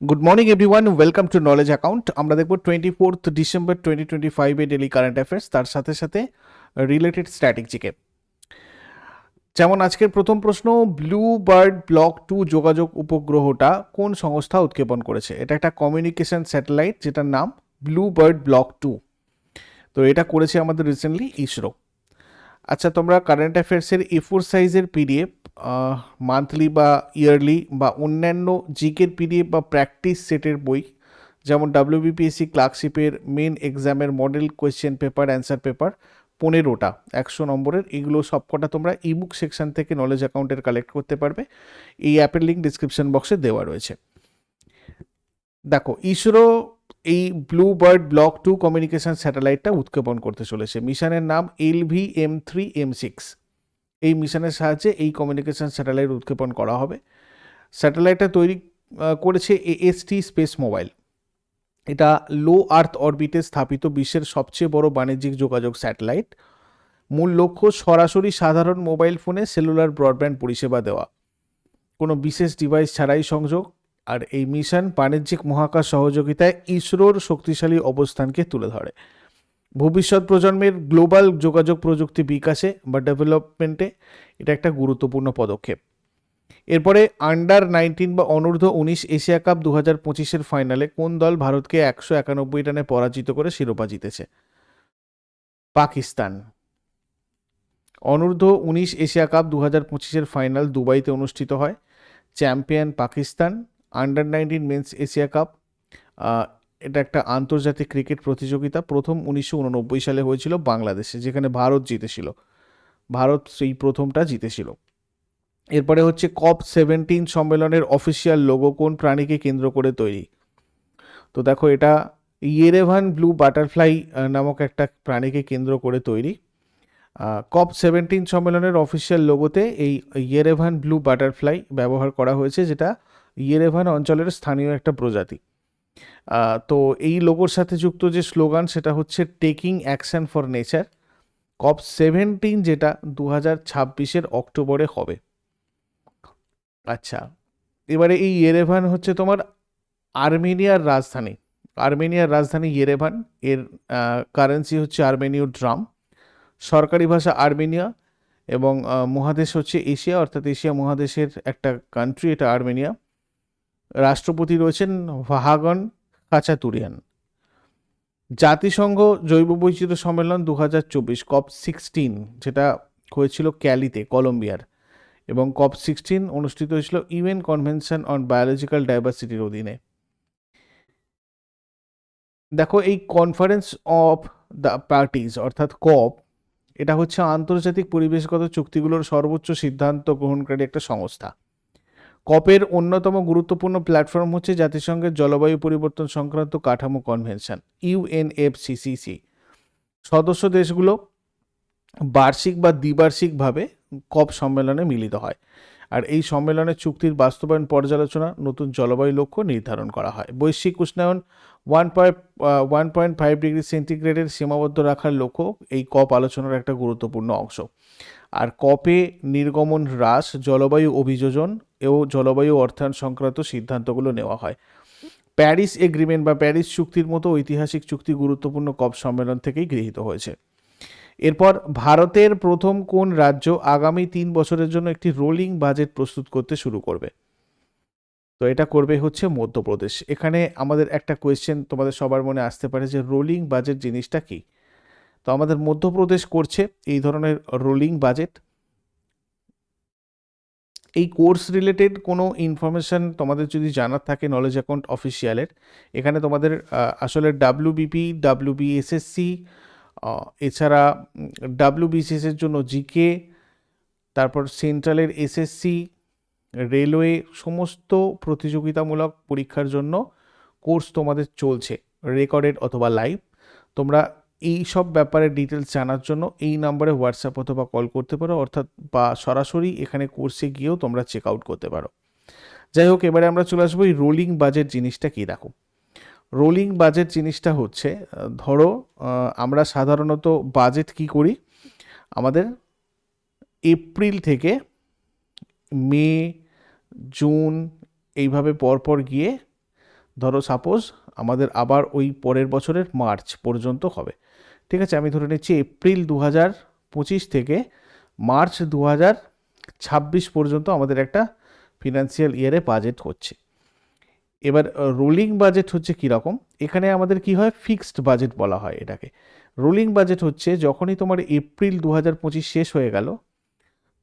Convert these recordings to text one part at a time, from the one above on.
Good morning everyone welcome to knowledge account আমরা দেখব twenty fourth December twenty twenty ফাইভে daily current affairs তার সাথে সাথে রিলেটেড স্ট্র্যাটেজিকে যেমন আজকের প্রথম প্রশ্ন ব্লু বার্ড ব্লক টু যোগাযোগ উপগ্রহটা কোন সংস্থা উৎক্ষেপণ করেছে? এটা একটা কমিউনিকেশন স্যাটেলাইট যেটার নাম ব্লু বার্ড ব্লক টু তো এটা করেছে আমাদের রিসেন্টলি ইসরো। আচ্ছা তোমরা কারেন্ট অ্যাফেয়ার্সের এ ফোর সাইজের পিডিএফ মান্থলি বা ইয়ারলি বা অন্যান্য জিকের পিডিএফ বা প্র্যাকটিস সেটের বই, যেমন ডাব্লিউবিপিএসসি ক্লার্কশিপের মেন এক্সামের model question paper answer paper পনেরোটা, একশো নম্বরের, এগুলো সবকটা তোমরা ইবুক সেকশন থেকে নলেজ অ্যাকাউন্টের কালেক্ট করতে পারবে। এই অ্যাপের লিঙ্ক ডিসক্রিপশন বক্সে দেওয়া রয়েছে। দেখো, ইসরো এই Blue Bird Block two communication স্যাটেলাইটটা উৎক্ষেপণ করতে চলেছে। মিশনের নাম L V M three M six এই মিশনের সাহায্যে এই কমিউনিকেশন স্যাটেলাইট উৎক্ষেপণ করা হবে। স্যাটেলাইটটা তৈরি করেছে এএসটি স্পেস মোবাইল এটা লো আর্থ অরবিটে স্থাপিত বিশ্বের সবচেয়ে বড় বাণিজ্যিক যোগাযোগ স্যাটেলাইট মূল লক্ষ্য সরাসরি সাধারণ মোবাইল ফোনে সেলুলার ব্রডব্যান্ড পরিষেবা দেওয়া। কোনো বিশেষ ডিভাইস ছাড়াই সংযোগ। আর এই মিশন বাণিজ্যিক মহাকাশ সহযোগিতায় ইসরোর শক্তিশালী অবস্থানকে তুলে ধরে। ভবিষ্যৎ প্রজন্মের গ্লোবাল যোগাযোগ প্রযুক্তি বিকাশে বা ডেভেলপমেন্টে এটা একটা গুরুত্বপূর্ণ পদক্ষেপ। এরপরে আন্ডার নাইনটিন বা অনূর্ধ্ব উনিশ এশিয়া কাপ দু হাজার পঁচিশের ফাইনালে কোন দল ভারতকে একশো একানব্বই রানে পরাজিত করে শিরোপা জিতেছে? পাকিস্তান। অনূর্ধ্ব উনিশ এশিয়া কাপ দু হাজার পঁচিশের ফাইনাল দুবাইতে অনুষ্ঠিত হয়। Champion Pakistan. Under nineteen men's Asia cup এটা একটা আন্তর্জাতিক ক্রিকেট প্রতিযোগিতা। প্রথম উনিশশো উননব্বই সালে হয়েছিল বাংলাদেশে, যেখানে ভারত জিতেছিল। ভারত সেই প্রথমটা জিতেছিল। এরপরে হচ্ছে কপ সেভেন্টিন সম্মেলনের অফিসিয়াল লোগো কোন প্রাণীকে কেন্দ্র করে তৈরি? তো দেখো, এটা ইয়েরেভান ব্লু বাটারফ্লাই নামক একটা প্রাণীকে কেন্দ্র করে তৈরি। কপ সেভেন্টিন সম্মেলনের অফিসিয়াল লোগোতে এই ইয়েরেভান ব্লু বাটারফ্লাই ব্যবহার করা হয়েছে, যেটা ইয়েরেভান অঞ্চলের স্থানীয় একটা প্রজাতি। তো এই লোগোর সাথে যুক্ত যে স্লোগান, সেটা হচ্ছে taking action for nature COP seventeen, যেটা দু হাজার ছাব্বিশের অক্টোবরে হবে। আচ্ছা এবারে এই ইয়েরেভান হচ্ছে তোমার আর্মেনিয়ার রাজধানী। আর্মেনিয়ার রাজধানী ইয়েরেভান, এর কারেন্সি হচ্ছে আর্মেনীয় ড্রাম। সরকারি ভাষা আর্মেনিয়া এবং মহাদেশ হচ্ছে এশিয়া, অর্থাৎ এশিয়া মহাদেশের একটা কান্ট্রি এটা আর্মেনিয়া। রাষ্ট্রপতি রয়েছেন ভাহাগন কাচাতুরিয়ান। জাতিসংঘ জৈব বৈচিত্র্য সম্মেলন দু হাজার চব্বিশ, কপ সিক্সটিন, যেটা হয়েছিল ক্যালিতে, কলম্বিয়ার। এবং কপ সিক্সটিন অনুষ্ঠিত হয়েছিল ইউএন কনভেনশন অন বায়োলজিক্যাল ডাইভার্সিটির অধীনে। দেখো, এই কনফারেন্স অফ দ্য পার্টিজ অর্থাৎ কপ, এটা হচ্ছে আন্তর্জাতিক পরিবেশগত চুক্তিগুলোর সর্বোচ্চ সিদ্ধান্ত গ্রহণকারী একটা সংস্থা। কপের অন্যতম গুরুত্বপূর্ণ প্ল্যাটফর্ম হচ্ছে জাতিসংঘের জলবায়ু পরিবর্তন সংক্রান্ত কাঠামো কনভেনশন ইউএনএফসিসিসি সদস্য দেশগুলো বার্ষিক বা দ্বিবার্ষিকভাবে কপ সম্মেলনে মিলিত হয় আর এই সম্মেলনে চুক্তির বাস্তবায়ন পর্যালোচনা, নতুন জলবায়ু লক্ষ্য নির্ধারণ করা হয়। বৈশ্বিক উষ্ণায়ন one point one point five degree সেন্টিগ্রেডের সীমাবদ্ধ রাখার লক্ষ্য এই কপ আলোচনার একটা গুরুত্বপূর্ণ অংশ। আর কপে নির্গমন হ্রাস, জলবায়ু অভিযোজন ও জলবায়ু অর্থায়ন সংক্রান্ত সিদ্ধান্তগুলো নেওয়া হয়। প্যারিস এগ্রিমেন্ট বা প্যারিস চুক্তির মতো ঐতিহাসিক চুক্তি গুরুত্বপূর্ণ কপ সম্মেলন থেকেই গৃহীত হয়েছে। এরপর ভারতের প্রথম কোন রাজ্য আগামী তিন বছরের জন্য একটি রোলিং বাজেট প্রস্তুত করতে শুরু করবে? তো এটা করবে হচ্ছে মধ্যপ্রদেশ। এখানে আমাদের একটা কোয়েশ্চেন তোমাদের সবার মনে আসতে পারে যে রোলিং বাজেট জিনিসটা কি? তো আমাদের মধ্যপ্রদেশ করছে এই ধরনের রোলিং বাজেট। এই কোর্স রিলেটেড কোনো ইনফরমেশন তোমাদের যদি জানার থাকে নলেজ অ্যাকাউন্ট অফিসিয়ালের এখানে তোমাদের আসলে ডাব্লিউ বিপি ডাব্লিউ বিএসএসসি এছাড়া ডাব্লিউ বিসিএস এর জন্য জিকে তারপর সেন্ট্রালের এসএসসি রেলওয়ে সমস্ত প্রতিযোগিতামূলক পরীক্ষার জন্য কোর্স তোমাদের চলছে রেকর্ডেড অথবা লাইভ তোমরা এই সব ব্যাপারে ডিটেলস জানার জন্য এই নাম্বারে হোয়াটসঅ্যাপ অথবা কল করতে পারো, অর্থাৎ বা সরাসরি এখানে কোর্সে গিয়েও তোমরা চেক আউট করতে পারো। যাই হোক, এবারে আমরা চলে আসব এই রোলিং বাজেট জিনিসটা কী দেখো। রোলিং বাজেট জিনিসটা হচ্ছে ধরো আমরা সাধারণত বাজেট কি করি? আমাদের এপ্রিল থেকে মে জুন এইভাবে পরপর গিয়ে ধরো সাপোজ আমাদের আবার ওই পরের বছরের মার্চ পর্যন্ত হবে। ঠিক আছে, আমি ধরে নিচ্ছি এপ্রিল দু হাজার পঁচিশ থেকে মার্চ দু হাজার ছাব্বিশ পর্যন্ত আমাদের একটা ফিনান্সিয়াল ইয়ারে বাজেট হচ্ছে। এবার রোলিং বাজেট হচ্ছে কীরকম? এখানে আমাদের কি হয়? ফিক্সড বাজেট বলা হয় এটাকে। রোলিং বাজেট হচ্ছে যখনই তোমার এপ্রিল দু হাজার পঁচিশ শেষ হয়ে গেল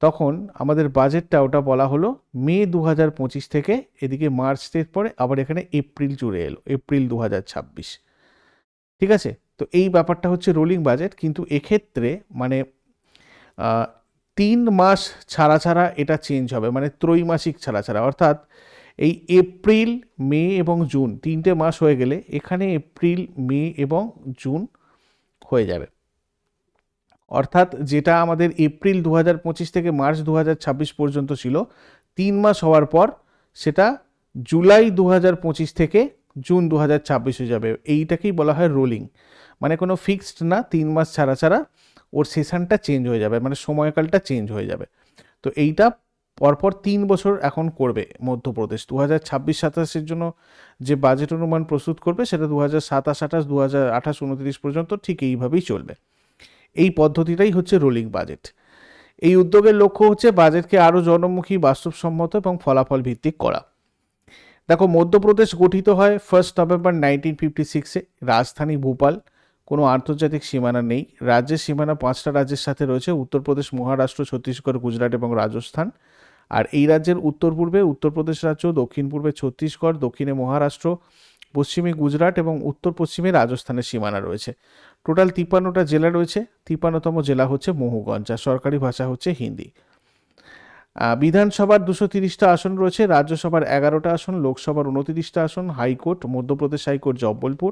তখন আমাদের বাজেটটা ওটা বলা হলো মে দু হাজার পঁচিশ থেকে এদিকে মার্চের পরে আবার এখানে এপ্রিল জুড়ে এলো, এপ্রিল দু হাজার ছাব্বিশ। ঠিক আছে? তো এই ব্যাপারটা হচ্ছে রোলিং বাজেট কিন্তু এক্ষেত্রে মানে তিন মাস ছাড়া ছাড়া এটা চেঞ্জ হবে মানে ত্রৈমাসিক ছাড়া ছাড়া। অর্থাৎ এই এপ্রিল, মে এবং জুন তিনটে মাস হয়ে গেলে এখানে এপ্রিল, মে এবং জুন হয়ে যাবে। অর্থাৎ যেটা আমাদের এপ্রিল দু হাজার পঁচিশ থেকে মার্চ দু হাজার ছাব্বিশ পর্যন্ত ছিল, তিন মাস হওয়ার পর সেটা জুলাই দু হাজার পঁচিশ থেকে জুন দু হাজার ছাব্বিশ হয়ে যাবে। এইটাকেই বলা হয় রোলিং মানে কোনো ফিক্সড না, তিন মাস ছাড়া ছাড়া ওর সেশনটা চেঞ্জ হয়ে যাবে মানে সময়কালটা চেঞ্জ হয়ে যাবে। তো এইটা পরপর তিন বছর এখন করবে মধ্যপ্রদেশ। দু হাজার ছাব্বিশ, সাতাশের জন্য যে বাজেট অনুমান প্রস্তুত করবে সেটা দু হাজার সাতাশ, আঠাশ দু হাজার আঠাশ, উনত্রিশ পর্যন্ত ঠিক এইভাবেই চলবে। এই পদ্ধতিটাই হচ্ছে রোলিং বাজেট এই উদ্যোগের লক্ষ্য হচ্ছে বাজেটকে আরও জনমুখী, বাস্তবসম্মত এবং ফলাফল ভিত্তিক করা। দেখো, মধ্যপ্রদেশ গঠিত হয় ফার্স্ট নভেম্বর নাইনটিন ফিফটি সিক্সে রাজধানী ভোপাল, কোনো আন্তর্জাতিক সীমানা নেই। রাজ্যের সীমানা পাঁচটা রাজ্যের সাথে রয়েছে, উত্তরপ্রদেশ, মহারাষ্ট্র, ছত্তিশগড়, গুজরাট এবং রাজস্থান। আর এই রাজ্যের উত্তর পূর্বে, উত্তরপ্রদেশ রাজ্য, দক্ষিণ পূর্বে ছত্তিশগড়, দক্ষিণে মহারাষ্ট্র পশ্চিমে গুজরাট এবং উত্তর পশ্চিমে রাজস্থানের সীমানা রয়েছে। টোটাল তিপ্পান্নটা জেলা রয়েছে। তিপ্পান্নতম জেলা হচ্ছে মহুগঞ্জ, আর সরকারি ভাষা হচ্ছে হিন্দি। বিধানসভার দুশো তিরিশটা আসন রয়েছে। রাজ্যসভার এগারোটা আসন, লোকসভার উনতিরিশটা আসন, হাইকোর্ট, মধ্যপ্রদেশ হাইকোর্ট, জব্বলপুর,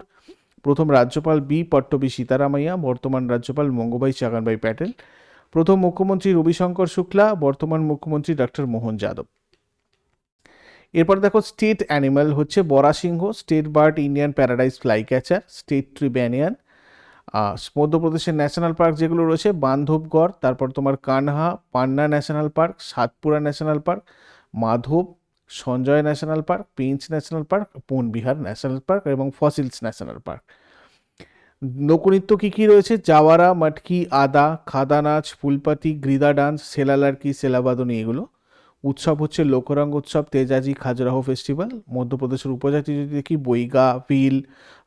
প্রথম রাজ্যপাল বি পট্টবী সীতারামাইয়া, বর্তমান রাজ্যপাল মঙ্গবাই চাগানবাই প্যাটেল, প্রথম মুখ্যমন্ত্রী রবিশঙ্কর শুক্লা, বর্তমান মুখ্যমন্ত্রী ডক্টর মোহন যাদব। এরপর দেখো স্টেট অ্যানিমাল হচ্ছে barasingha state bird Indian paradise fly catcher state tree banyan মধ্যপ্রদেশের ন্যাশনাল পার্ক যেগুলো রয়েছে, বান্ধবগড়, তারপর তোমার Kanha, Panna national park Satpura national park Madhav, Sanjay national park Pench national park Van Vihar national park এবং fossils national park লোকনৃত্য কী কী রয়েছে? জাওয়ারা, মাটকি, আদা খাদা নাচ ফুলপাতি, গ্রিদা ডান্স, সেলালার্কি, সেলাবাদনী, এগুলো। উৎসব হচ্ছে লোকরঙ্গ উৎসব, তেজাজি খাজুরাহ ফেস্টিভ্যাল মধ্যপ্রদেশের উপজাতি যদি দেখি, বৈগা ভিল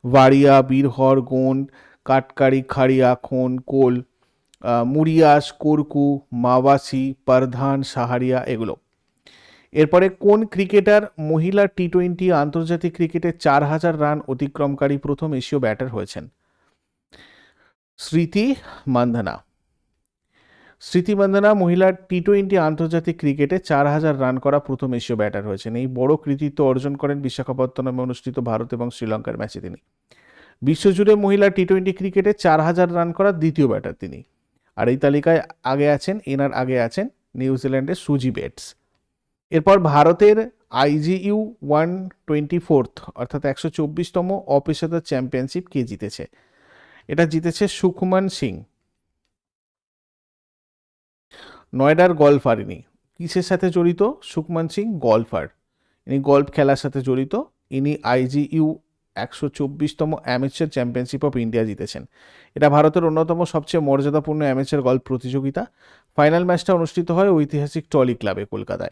বাড়িয়া, বীরহর, গোন্ড কাটকারি খাড়িয়া, খোন, কোল মুরিয়াস কোরকু, মাওয়াসি, পারধান, সাহারিয়া এগুলো। এরপরে কোন ক্রিকেটার মহিলা টি টোয়েন্টি আন্তর্জাতিক ক্রিকেটে চার হাজার রান অতিক্রমকারী প্রথম এশীয় ব্যাটার হয়েছেন? স্মৃতি মান্ধানা। স্মৃতি মহিলার টি টোয়েন্টি আন্তর্জাতিক ক্রিকেটে চার হাজার রান করা প্রথম এশীয় ব্যাটার হয়েছেন। এই বড় কৃতিত্ব অর্জন করেন বিশাখাপত্তনমে অনুষ্ঠিত ভারত এবং শ্রীলঙ্কার ম্যাচে তিনি। বিশ্বজুড়ে মহিলা টি টোয়েন্টি ক্রিকেটে চার হাজার রান করা দ্বিতীয় ব্যাটার তিনি। আর এই তালিকায় আগে আছেন, এনার আগে আছেন নিউজিল্যান্ডের সুজি বেটস। এরপর ভারতের আইজিইউ ওয়ান টোয়েন্টি ফোর্থ অর্থাৎ একশো চব্বিশতম অপেশাদার চ্যাম্পিয়নশিপ কে জিতেছে? এটা জিতেছে সুকুমান সিং। নয়ডার গল্ফার ইনি। কিসের সাথে জড়িত? সুকমান সিং গল্ফার। ইনি গল্ফ খেলার সাথে জড়িত। ইনি আইজিইউ একশো চব্বিশতম অ্যামেচার চ্যাম্পিয়নশিপ অফ ইন্ডিয়া জিতেছেন। এটা ভারতের অন্যতম সবচেয়ে মর্যাদাপূর্ণ অ্যামেচার গল্ফ প্রতিযোগিতা। ফাইনাল ম্যাচটা অনুষ্ঠিত হয় ঐতিহাসিক টলি ক্লাবে কলকাতায়।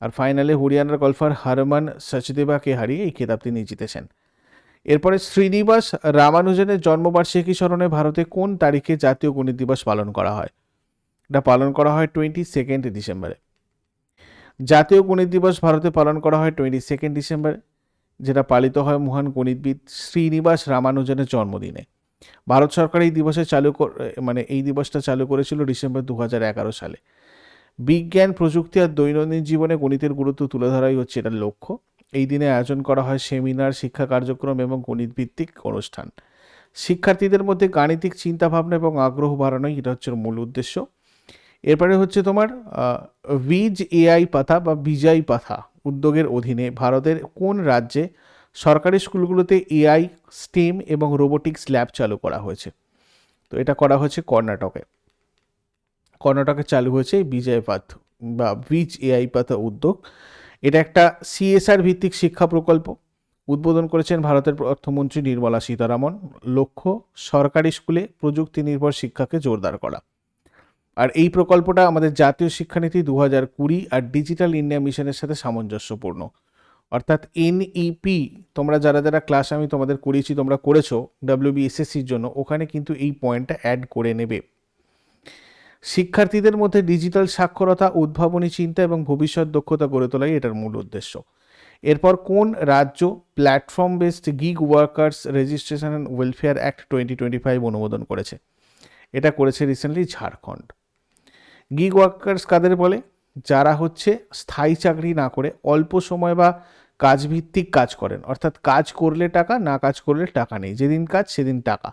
আর ফাইনালে হরিয়ানার গল্ফার হারমান সচদেবাকে হারিয়ে এই খেতাব তিনি জিতেছেন। এরপরে শ্রীনিবাস রামানুজনের জন্মবার্ষিকী স্মরণে ভারতে কোন তারিখে জাতীয় গণিত দিবস পালন করা হয়? এটা পালন করা হয় টোয়েন্টি সেকেন্ড ডিসেম্বরে জাতীয় গণিত দিবস ভারতে পালন করা হয় টোয়েন্টি সেকেন্ড ডিসেম্বরে যেটা পালিত হয় মহান গণিতবিদ শ্রীনিবাস রামানুজনের জন্মদিনে। ভারত সরকার এই দিবসে চালু মানে এই দিবসটা চালু করেছিল ডিসেম্বর দু সালে। বিজ্ঞান, প্রযুক্তি আর দৈনন্দিন জীবনে গণিতের গুরুত্ব তুলে ধরাই হচ্ছে এটার লক্ষ্য। এই দিনে আয়োজন করা হয় সেমিনার, শিক্ষা কার্যক্রম এবং গণিত ভিত্তিক অনুষ্ঠান। শিক্ষার্থীদের মধ্যে গাণিতিক চিন্তাভাবনা এবং আগ্রহ বাড়ানোই এটা হচ্ছে মূল উদ্দেশ্য। এরপরে হচ্ছে তোমার বীজ এআই পাথা বা বিজয় পাথা উদ্যোগের অধীনে ভারতের কোন রাজ্যে সরকারি স্কুলগুলোতে এআই, স্টিম এবং রোবোটিক্স ল্যাব চালু করা হয়েছে? তো এটা করা হয়েছে কর্ণাটকে। কর্ণাটকে চালু হয়েছে বিজয় পাথ বা বীজ এআই পাথা উদ্যোগ। এটা একটা সিএসআর ভিত্তিক শিক্ষা প্রকল্প। উদ্বোধন করেছেন ভারতের অর্থমন্ত্রী নির্মলা সীতারামন। লক্ষ্য, সরকারি স্কুলে প্রযুক্তি নির্ভর শিক্ষাকে জোরদার করা। আর এই প্রকল্পটা আমাদের জাতীয় শিক্ষানীতি দু হাজার কুড়ি আর ডিজিটাল ইন্ডিয়া মিশনের সাথে সামঞ্জস্যপূর্ণ। অর্থাৎ এনইপি, তোমরা যারা যারা ক্লাস আমি তোমাদের করিয়েছি, তোমরা করেছ ডাব্লিউবিএসএসসির জন্য, ওখানে কিন্তু এই পয়েন্টটা অ্যাড করে নেবে। শিক্ষার্থীদের মধ্যে ডিজিটাল সাক্ষরতা, উদ্ভাবনী চিন্তা এবং ভবিষ্যৎ দক্ষতা গড়ে তোলাই এটার মূল উদ্দেশ্য। এরপর কোন রাজ্য platform based gig workers registration and welfare act twenty twenty five অনুমোদন করেছে? এটা করেছে রিসেন্টলি ঝাড়খণ্ড। গিগ ওয়ার্কার্স কাদের বলে? যারা হচ্ছে স্থায়ী চাকরি না করে, অল্প সময় বা কাজভিত্তিক কাজ করেন। অর্থাৎ কাজ করলে টাকা, না কাজ করলে টাকা নেই। যেদিন কাজ, সেদিন টাকা।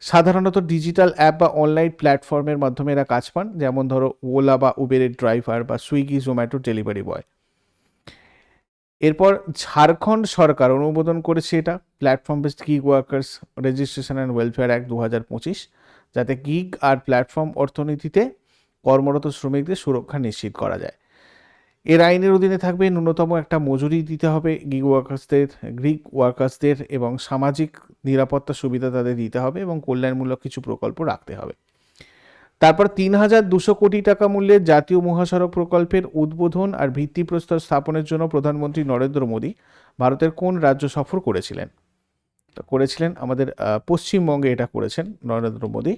সাধারণত ডিজিটাল অ্যাপ বা অনলাইন প্ল্যাটফর্মের মাধ্যমে এরা কাজ পান। যেমন ধরো ওলা বা উবেরের ড্রাইভার বা সুইগি জোম্যাটো ডেলিভারি বয় এরপর ঝাড়খণ্ড সরকার অনুমোদন করেছে এটা। Platform based gig workers registration and welfare act দু হাজার পঁচিশ। যাতে গিগ আর প্ল্যাটফর্ম অর্থনীতিতে কর্মরত শ্রমিকদের সুরক্ষা নিশ্চিত করা যায়। এর আইনের অধীনে থাকবে ন্যূনতম একটা মজুরি দিতে হবে গিগ ওয়ার্কার্সদের গ্রিক ওয়ার্কার্সদের এবং সামাজিক নিরাপত্তা সুবিধা তাদের দিতে হবে এবং কল্যাণমূলক কিছু প্রকল্প রাখতে হবে। তারপর তিন হাজার দুশো কোটি টাকা মূল্যের জাতীয় মহাসড়ক প্রকল্পের উদ্বোধন আর ভিত্তিপ্রস্তর স্থাপনের জন্য প্রধানমন্ত্রী নরেন্দ্র মোদী ভারতের কোন রাজ্য সফর করেছিলেন? করেছিলেন আমাদের পশ্চিমবঙ্গে এটা করেছেন নরেন্দ্র মোদী।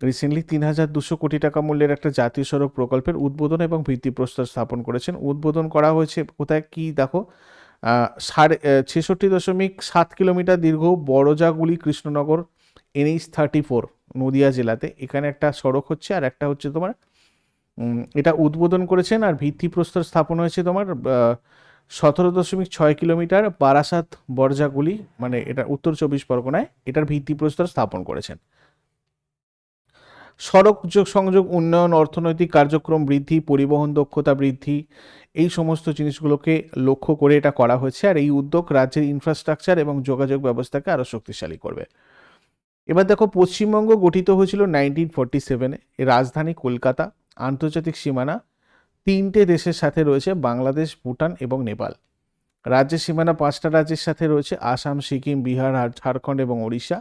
রিসেন্টলি তিন হাজার দুশো কোটি টাকা মূল্যের একটা জাতীয় সড়ক প্রকল্পের উদ্বোধন এবং ভিত্তিপ্রস্তর স্থাপন করেছেন। উদ্বোধন করা হয়েছে কোথায়? কি দেখো? সাড়ে ছেষট্টি দশমিক সাত কিলোমিটার দীর্ঘ Barajaguli Krishnanagar NH thirty four Nadia জেলাতে। এখানে একটা সড়ক হচ্ছে আর একটা হচ্ছে তোমার এটা উদ্বোধন করেছেন আর ভিত্তিপ্রস্তর স্থাপন হয়েছে তোমার সতেরো দশমিক ছয় কিলোমিটার বারাসাত বরজাগুলি মানে এটা উত্তর চব্বিশ পরগনায় এটার ভিত্তিপ্রস্তর স্থাপন করেছেন। সড়ক সংযোগ, উন্নয়ন, অর্থনৈতিক কার্যক্রম বৃদ্ধি, পরিবহন দক্ষতা বৃদ্ধি, এই সমস্ত জিনিসগুলোকে লক্ষ্য করে এটা করা হয়েছে আর এই উদ্যোগ রাজ্যের ইনফ্রাস্ট্রাকচার এবং যোগাযোগ ব্যবস্থাকে আরও শক্তিশালী করবে। এবার দেখো, পশ্চিমবঙ্গ গঠিত হয়েছিল নাইনটিন ফোরটি সেভেনে রাজধানী কলকাতা, আন্তর্জাতিক সীমানা তিনটে দেশের সাথে রয়েছে, বাংলাদেশ, ভুটান এবং নেপাল। রাজ্যের সীমানা পাঁচটা রাজ্যের সাথে রয়েছে, আসাম, সিকিম, বিহার, ঝাড়খণ্ড এবং ওড়িশা।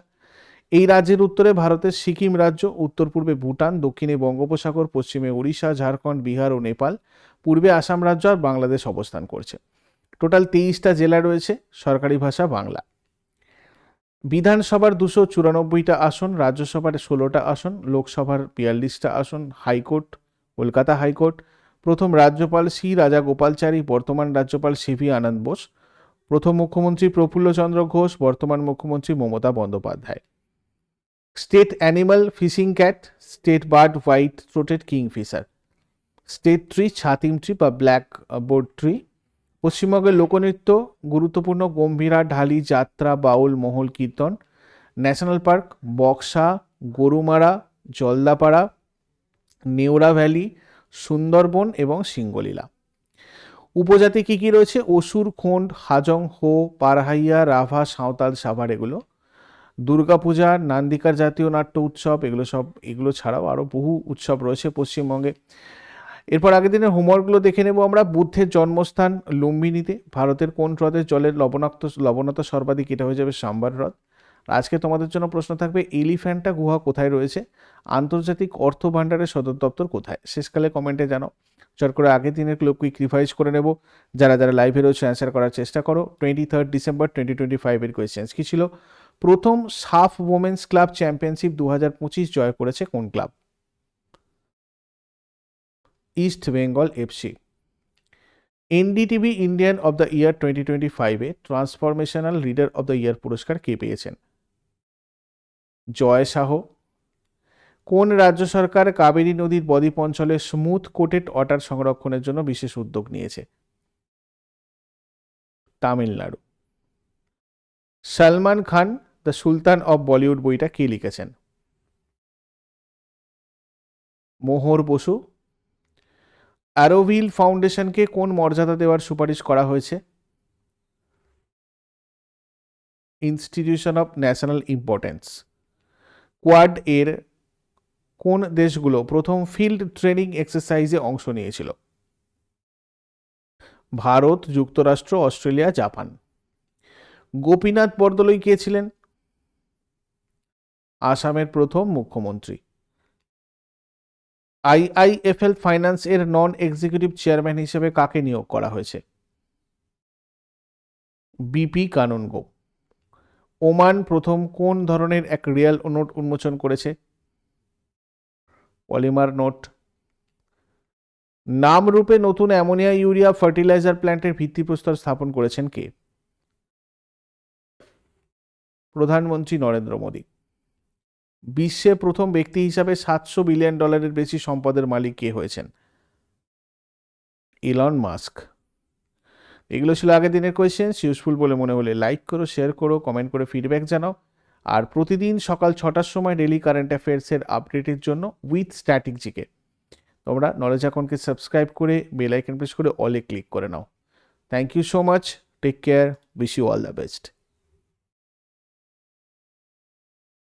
এই রাজ্যের উত্তরে ভারতের সিকিম রাজ্য, উত্তর পূর্বে ভুটান, দক্ষিণে বঙ্গোপসাগর, পশ্চিমে ওড়িশা, ঝাড়খণ্ড, বিহার ও নেপাল, পূর্বে আসাম রাজ্য আর বাংলাদেশ অবস্থান করছে। টোটাল তেইশটা জেলা রয়েছে, সরকারি ভাষা বাংলা। বিধানসভার দুশো চুরানব্বইটা আসন, রাজ্যসভার ষোলোটা আসন, লোকসভার বিয়াল্লিশটা আসন, হাইকোর্ট, কলকাতা হাইকোর্ট, প্রথম রাজ্যপাল সি রাজা গোপালচারী বর্তমান রাজ্যপাল সিভি আনন্দ বোস, প্রথম মুখ্যমন্ত্রী প্রফুল্লচন্দ্র ঘোষ, বর্তমান মুখ্যমন্ত্রী Mamata Bandyopadhyay. State animal fishing cat state bird white throated kingfisher state tree Chhatim tree বা ব্ল্যাক বোর্ড ট্রি পশ্চিমবঙ্গের লোকনৃত্য, গুরুত্বপূর্ণ Gambhira Dhali, Jatra, Baul, Mahal Kirtan. National park Buxa, Gorumara, Jaldapara, Neora valley, Sundarban এবং সিঙ্গলীলা উপজাতি কী কী রয়েছে? অসুর, খোন্ড, হাজং, হো পারহাইয়া রাভা, সাঁওতাল, সাভার, এগুলো। দুর্গাপূজা নান্দিকার জাতীয় নাট্য উৎসব, এগুলো সব, এগুলো ছাড়াও আরও বহু উৎসব রয়েছে পশ্চিমবঙ্গে। এরপর আগের দিনের হোমওয়ার্কগুলো দেখে নেব আমরা। বুদ্ধের জন্মস্থান লুম্বিনীতে, ভারতের কোন হ্রদের জলের লবণাক্ত লবণতা সর্বাধিক এটা হয়ে যাবে সাম্বার হ্রদ। আজকে তোমাদের জন্য প্রশ্ন থাকবে এলিফ্যান্টা গুহা কোথায় রয়েছে? আন্তর্জাতিক অর্থ ভাণ্ডারের সদর দপ্তর কোথায়? শেষকালে কমেন্টে জানো চট করে আগের দিনের কুইক রিভাইজ করে নেব। যারা যারা লাইভে রয়েছে অ্যান্সার করার চেষ্টা করো। Twenty third December twenty twenty ফাইভের কোয়েশ্চেন্স কী ছিল? প্রথম সাফ ওমেন্স ক্লাব চ্যাম্পিয়নশিপ দু হাজার পঁচিশ জয় করেছে কোন club East Bengal FC NDTV Indian of the year twenty twenty ফাইভে transformational leader of the year পুরস্কার কে পেয়েছেন? জয় শাহ কোন রাজ্য সরকার কাবেরী নদীর বদ্বীপ অঞ্চলে স্মুথ কোটেড ওয়াটার সংরক্ষণের জন্য বিশেষ উদ্যোগ নিয়েছে? Tamil Nadu. Salman Khan, the Sultan of Bollywood বইটা কে লিখেছেন? মোহর বসু। অ্যারোভিল ফাউন্ডেশনকে কোন মর্যাদা দেওয়ার সুপারিশ করা হয়েছে? Institution of national importance. Quad এর কোন দেশগুলো প্রথম ফিল্ড ট্রেনিং এক্সারসাইজে অংশ নিয়েছিল? ভারত, যুক্তরাষ্ট্র, অস্ট্রেলিয়া, জাপান। গোপীনাথ বরদলৈ কে ছিলেন? আসামের প্রথম মুখ্যমন্ত্রী। আইআইএফএল ফাইন্যান্স এর নন এক্সিকিউটিভ চেয়ারম্যান হিসেবে কাকে নিয়োগ করা হয়েছে? বিপি কানুনগো। ওমান প্রথম কোন ধরনের এক রিয়েল নোট উন্মোচন করেছে? Polymer note. নামরূপে নতুন অ্যামোনিয়া ইউরিয়া ফার্টিলাইজার প্ল্যান্টের ভিত্তিপ্রস্তর স্থাপন করেছেন কে? প্রধানমন্ত্রী নরেন্দ্র মোদী। বিশ্বে প্রথম ব্যক্তি হিসাবে সাতশো বিলিয়ন ডলারের বেশি সম্পদের মালিক কে হয়েছেন? Elon Musk. এগুলো ছিল আগের দিনের কোয়েশ্চেন্স ইউজফুল বলে মনে হলে লাইক করো শেয়ার করো কমেন্ট করে ফিডব্যাক জানাও। আর প্রতিদিন সকাল ছটার সময় ডেলি কারেন্ট অ্যাফেয়ার্সের আপডেটের জন্য উইথ স্ট্যাটিক জিকে। তোমরা নলেজ অ্যাকাউন্টকে সাবস্ক্রাইব করে বেল আইকন প্রেস করে অলে ক্লিক করে নাও। Thank you so much take care wish you all the best